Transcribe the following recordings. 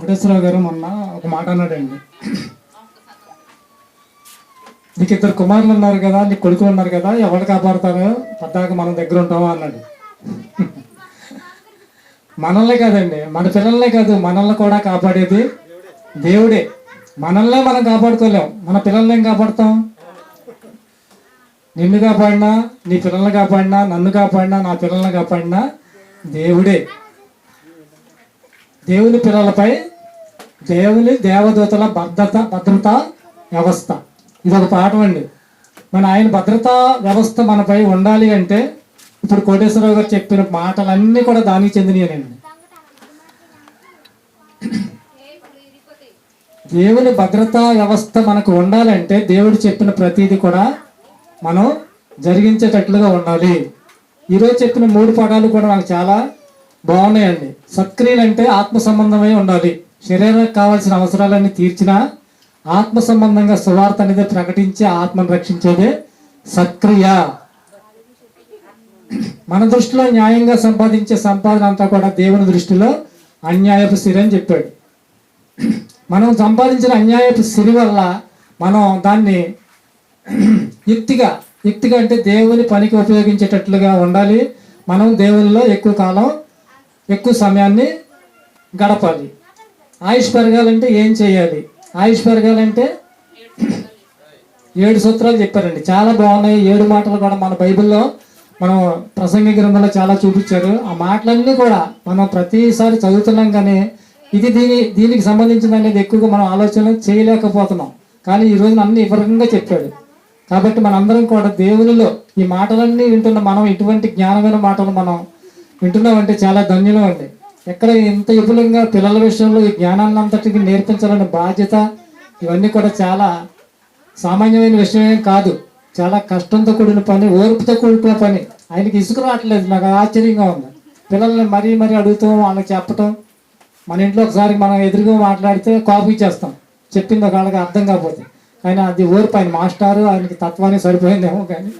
కోటేశ్వరరావు గారు మొన్న ఒక మాట అన్నాడండి. నీకు ఇద్దరు కుమారులు ఉన్నారు కదా నీ కొడుకులు ఉన్నారు కదా ఎవరు కాపాడుతారో? పద్దాక మనం దగ్గర ఉంటామో అన్నాడు. మనల్నే కాదండి మన పిల్లల్నే కాదు మనల్ని కూడా కాపాడేది దేవుడే. మనల్నే మనం కాపాడుకోలేం. మన పిల్లల్ని ఏం కాపాడుతాం? నిన్ను కాపాడినా నీ పిల్లల్ని కాపాడినా నన్ను కాపాడినా నా పిల్లల్ని కాపాడినా దేవుడే. దేవుని పిల్లలపై దేవుని దేవదూతల భద్రత భద్రతా వ్యవస్థ. ఇది ఒక పాఠం అండి. మన ఆయన భద్రతా వ్యవస్థ మనపై ఉండాలి అంటే ఇప్పుడు కోటేశ్వరరావు గారు చెప్పిన మాటలన్నీ కూడా దానికి చెందినయండి దేవుని భద్రతా వ్యవస్థ మనకు ఉండాలంటే దేవుడు చెప్పిన ప్రతిదీ కూడా మనం జరిగించేటట్లుగా ఉండాలి. ఈరోజు చెప్పిన మూడు పదాలు కూడా నాకు చాలా బాగున్నాయండి సత్క్రియలు అంటే ఆత్మ సంబంధమై ఉండాలి. శరీరానికి కావాల్సిన అవసరాలన్నీ తీర్చిన ఆత్మ సంబంధంగా సువార్త అనేది ప్రకటించి ఆత్మను రక్షించేదే సత్క్రియ మన దృష్టిలో న్యాయంగా సంపాదించే సంపాదన అంతా కూడా దేవుని దృష్టిలో అన్యాయపు సిరి అని చెప్పాడు. మనం సంపాదించిన అన్యాయపు సిరి వల్ల మనం దాన్ని యుక్తిగా యుక్తిగా అంటే దేవుని పనికి ఉపయోగించేటట్లుగా ఉండాలి. మనం దేవునిలో ఎక్కువ కాలం ఎక్కువ సమయాన్ని గడపాలి. ఆయుష్ పెరగాలంటే ఏం చేయాలి? ఆయుష్ పెరగాలంటే ఏడు సూత్రాలు చెప్పారండి. చాలా బాగున్నాయి. ఏడు మాటలు కూడా మన బైబిల్లో మనం ప్రసంగి గ్రంథంలో చాలా చూపించారు. ఆ మాటలన్నీ కూడా మనం ప్రతిసారి చదువుతున్నాం కానీ ఇది దీని దీనికి సంబంధించింది అనేది ఎక్కువగా మనం ఆలోచన చేయలేకపోతున్నాం. కానీ ఈ అన్ని వివరంగా చెప్పాడు. కాబట్టి మనందరం కూడా దేవునిలో ఈ మాటలన్నీ వింటున్న మనం ఇటువంటి జ్ఞానమైన మాటలు మనం వింటున్నామంటే చాలా ధన్యులం అండి ఎక్కడ ఇంత విపులంగా పిల్లల విషయంలో ఈ జ్ఞానాన్ని అంతటికి నేర్పించాలనే బాధ్యత ఇవన్నీ కూడా చాలా సామాన్యమైన విషయం కాదు. చాలా కష్టంతో కూడిన పని ఓర్పుతో కూడిన పని. ఆయనకి ఇసుక రావట్లేదు. నాకు ఆశ్చర్యంగా ఉంది. పిల్లల్ని మరీ మరీ అడుగుతూ వాళ్ళకి చెప్పటం మన ఇంట్లో ఒకసారి మనం ఎదురుగా మాట్లాడితే కాపీ చేస్తాం. చెప్పింది ఒకళ్ళకి వాళ్ళకి అర్థం కాకపోతే. కానీ అది ఓర్పు. ఆయన మాస్టారు. ఆయనకి తత్వానికి సరిపోయిందేమో కానీ.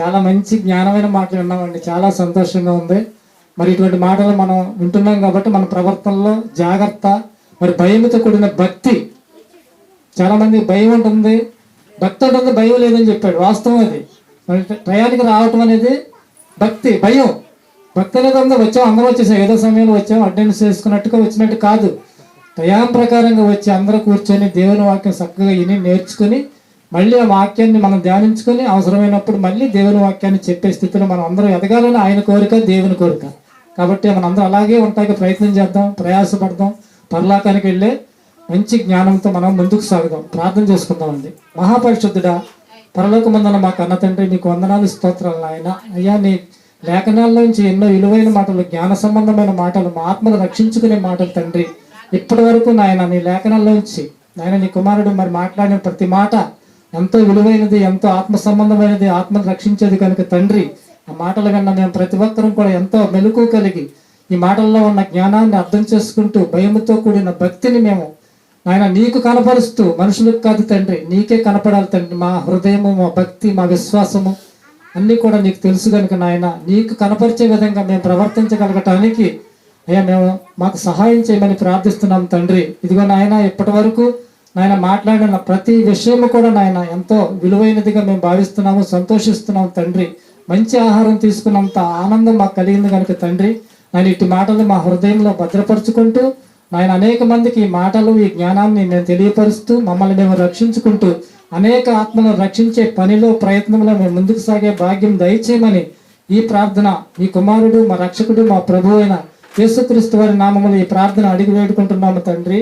చాలా మంచి జ్ఞానమైన మాటలు విన్నామండి. చాలా సంతోషంగా ఉంది. మరి ఇటువంటి మాటలు మనం వింటున్నాం కాబట్టి మన ప్రవర్తనలో జాగ్రత్త మరి భయంతో కూడిన భక్తి. చాలా మంది భయం ఉంటుంది. భక్తి ఉంటుంది భయం లేదని చెప్పాడు. వాస్తవం అది. మరి టయానికి రావటం అనేది భక్తి భయం. భక్తి అనేది ఉందో. వచ్చాం అందరూ వచ్చేసాం. ఏదో సమయంలో వచ్చాం అటెండెన్స్ చేసుకున్నట్టుగా వచ్చినట్టు కాదు. టయాం ప్రకారంగా వచ్చి అందరూ కూర్చొని దేవుని వాక్యం చక్కగా విని నేర్చుకుని మళ్ళీ ఆ వాక్యాన్ని మనం ధ్యానించుకొని అవసరమైనప్పుడు మళ్ళీ దేవుని వాక్యాన్ని చెప్పే స్థితిలో మనం అందరం ఎదగాలని ఆయన కోరిక దేవుని కోరిక. కాబట్టి మనం అందరం అలాగే ఉంటాయి ప్రయత్నం చేద్దాం ప్రయాసపడదాం పరలోకానికి వెళ్ళే మంచి జ్ఞానంతో మనం ముందుకు సాగుదాం. ప్రార్థన చేసుకుందామండి మహాపరిశుద్ధుడా పరలోకమందున మా కన్న తండ్రి నీకు వందనాలు స్తోత్రాలు ఆయన అయ్యా నీ లేఖనాల నుంచి ఎన్నో విలువైన మాటలు జ్ఞాన సంబంధమైన మాటలు మా ఆత్మను రక్షించుకునే మాటలు తండ్రి. ఇప్పటి వరకు నాయన నీ లేఖనాల్లోంచి నాయన నీ కుమారుడు మరి మాట్లాడిన ప్రతి మాట ఎంతో విలువైనది ఎంతో ఆత్మ సంబంధమైనది ఆత్మను రక్షించేది కనుక తండ్రి ఆ మాటల కన్నా మేము ప్రతి ఒక్కరం కూడా ఎంతో మెలకు కలిగి ఈ మాటల్లో ఉన్న జ్ఞానాన్ని అర్థం చేసుకుంటూ భయముతో కూడిన భక్తిని మేము ఆయన నీకు కనపరుస్తూ మనుషులకు కాదు తండ్రి నీకే కనపడాలి తండ్రి. మా హృదయము మా భక్తి మా విశ్వాసము అన్నీ కూడా నీకు తెలుసు కనుక నాయన నీకు కనపరిచే విధంగా మేము ప్రవర్తించగలగటానికి అయ్యా మేము మాకు సహాయం చేయమని ప్రార్థిస్తున్నాం తండ్రి. ఇదిగో నాయన ఇప్పటి వరకు నాయన మాట్లాడిన ప్రతి విషయము కూడా నాయన ఎంతో విలువైనదిగా మేము భావిస్తున్నాము సంతోషిస్తున్నాం తండ్రి. మంచి ఆహారం తీసుకున్నంత ఆనందం మాకు కలిగింది కనుక తండ్రి. నేను ఇటు మాటలు మా హృదయంలో భద్రపరుచుకుంటూ నాయన అనేక మందికి ఈ మాటలు ఈ జ్ఞానాన్ని మేము తెలియపరుస్తూ మమ్మల్ని మేము రక్షించుకుంటూ అనేక ఆత్మలను రక్షించే పనిలో ప్రయత్నంలో మేము ముందుకు సాగే భాగ్యం దయచేయమని ఈ ప్రార్థన ఈ కుమారుడు మా రక్షకుడు మా ప్రభు అయిన యేసుక్రీస్తు వారి నామములు ఈ ప్రార్థన అడిగి వేడుకుంటున్నాము తండ్రి.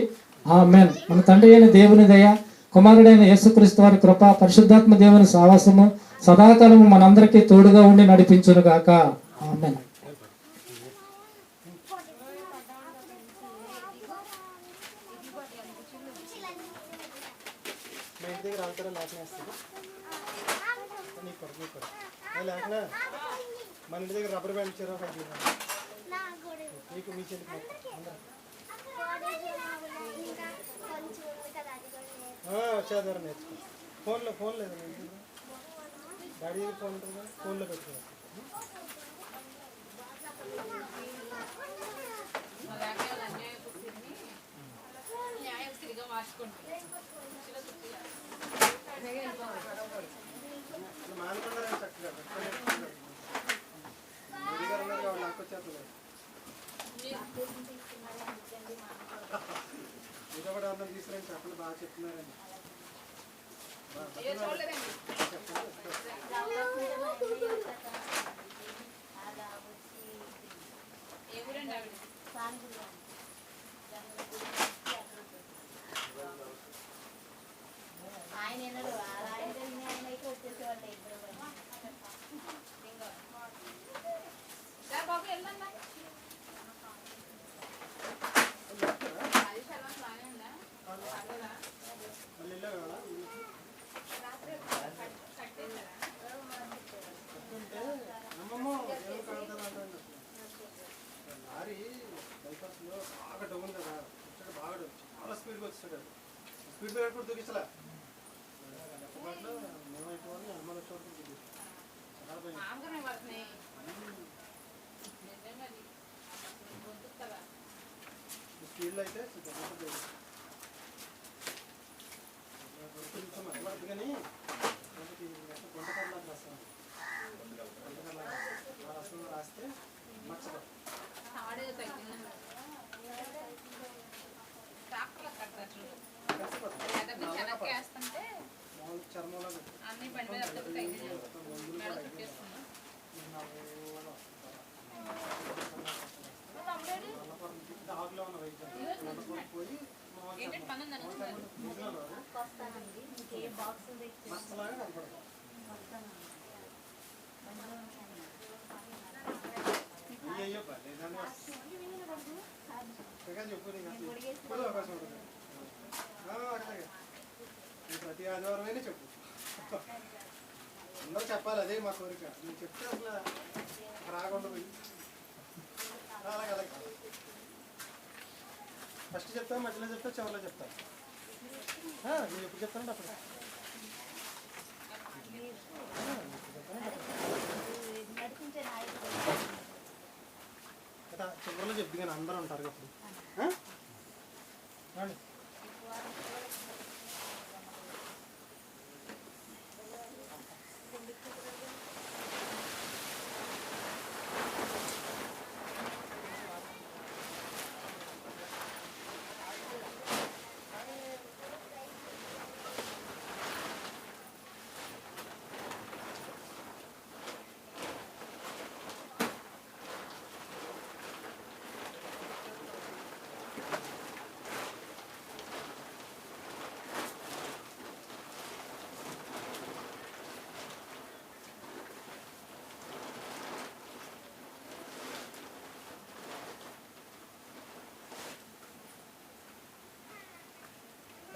ఆమెన్. మన తండ్రి అయిన దేవుని దయ కుమారుడైన యేసుక్రీస్తు వారి కృప పరిశుద్ధాత్మ దేవుని సావాసము సదాకాలము మనందరికీ తోడుగా ఉండి నడిపించును గాక. ఆమెన్. మన ఇంటి దగ్గర రబ్బర్ బ్యాండ్ ఇచ్చారు. నీకు మీ చెల్లికి మొత్తం అందరూ నేర్చుకో. ఫోన్లో ఫోన్ లేదు డాడీ ఫోన్ ఉంటుంది? ఫోన్లో పెట్టుకో మానుకున్నారని చక్కగా? నాకు వచ్చేస్తుంది. ఇంకా కూడా అందరం తీసుకురండి చెప్పండి బాగా ఆయన ఎన్నడు అలా ఆయన అయితే వచ్చేసేవాళ్ళు ఇద్దరు కూడా వెళ్ళావు కదా చెప్తుంటే అమ్మమ్మ ఏం కాదు అంటాడు లారీ బైపాస్లో బాగా డౌన్ కదా. వచ్చాడు బాగా చాలా స్పీడ్గా వచ్చాడు స్పీడ్ బ్రేక్ కూడా దూకించలే లెక్కపాట్లో మేమైపోవాలి అమ్మ స్పీడ్లో అయితే ప్రతి ఆదివారం అయినా చెప్పు అందరూ చెప్పాలి అదే మా కోరిక నువ్వు చెప్తే అసలు రాకుండా పోయి అలాగే అలాగే ఫస్ట్ చెప్తా మధ్యలో చెప్తా చివరిలో చెప్తా నేను ఎప్పుడు చెప్తానంటే అప్పుడు చివరిలో కానీ అందరూ ఉంటారు అప్పుడు ఆ? రండి. రేష్ నువ్వు వెళ్ళిపోరా నేను వేస్తాను. హరి హరి హరి ఒక- హరి ఒకటి తీసుకెళ్ళి ఉంది సార్. పక్కన ఉంది. కరెంట్ ఒకటి తీసుకెళ్ళి అలా